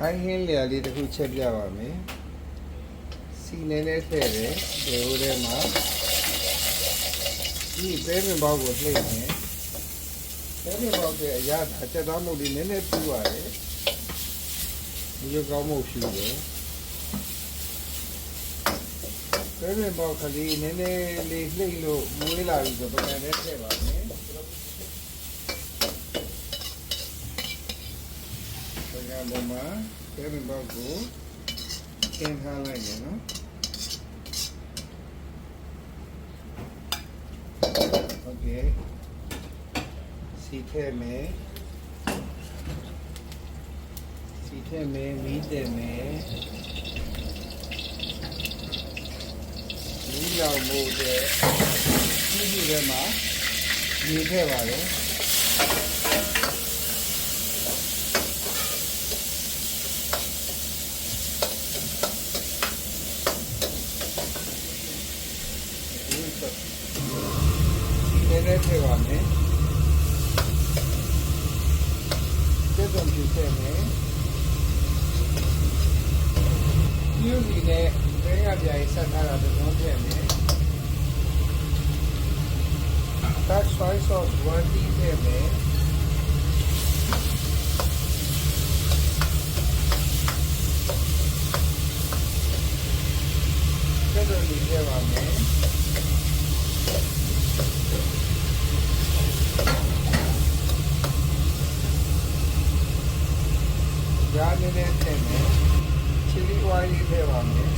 ထိုင်းဟင်းလျာလေးတစ်ခုချက်ပြပါမယ်စီနေနဲ့ထည့်တယ်ဒီဟိုထဲမှာဒီပဲပင်ပေါက်ကိုလှည့်မယ်ပဲပင်ပေါက်ကအရာအချက်သားမုတ်လေးနည်းနည်းပြူရတယ်ဒီလိုကောင်းမှုဖြူတယ်ပဲပင်ပေါက်ကလေးနည်းနည်းလေးလှိမ့်လို့မွေးလာပြီဆိုတော့လည်းထည့်ပါမယ် ဒီကနေ့မှာပဲပင်ပေါက်ကိုသင်ထားလိုက်မယ်နော် โอเคစီထဲမယ်စီထဲမယ်မီးတယ်မယ်မီးလောင်မှုတဲ့ဒီဒီထဲမှာရေထည့်ပါလေ ဒီဆိုဒီထဲထဲထည့်ပါမယ်ကျက်စုံပြည့်ထည့်မယ်ဒီလိုဒီနဲ့ဘဲရပြားဆက်ထားတာတော့ထည့်မယ် Dark soy sauce 1 tea ထည့်မယ်ကျ က်စုံပြည့်ထည့်ပါမယ်ကြားနေနဲ့ထည့်မယ်ချီလီဝိုင်းလေးထည့်ပါမယ်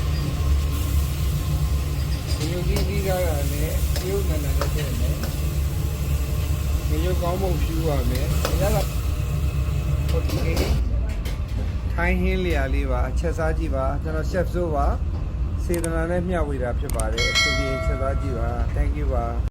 ဒီလိုကြီးပြီးကြတာနဲ့ပြုတ်နန္ဒနဲ့ထည့်မယ်ဒီလိုကောင်းမှုဖြူပါမယ်ရတာဟုတ်ကဲ့ထိုင်းဟင်းလျာလေးပါအချက်စားကြည့်ပါကျွန်တော် chef ဆိုပါစေတနာနဲ့မျှဝေတာဖြစ်ပါတယ်အစီအစဉ်ချက်စားကြည့်ပါ thank you ပါ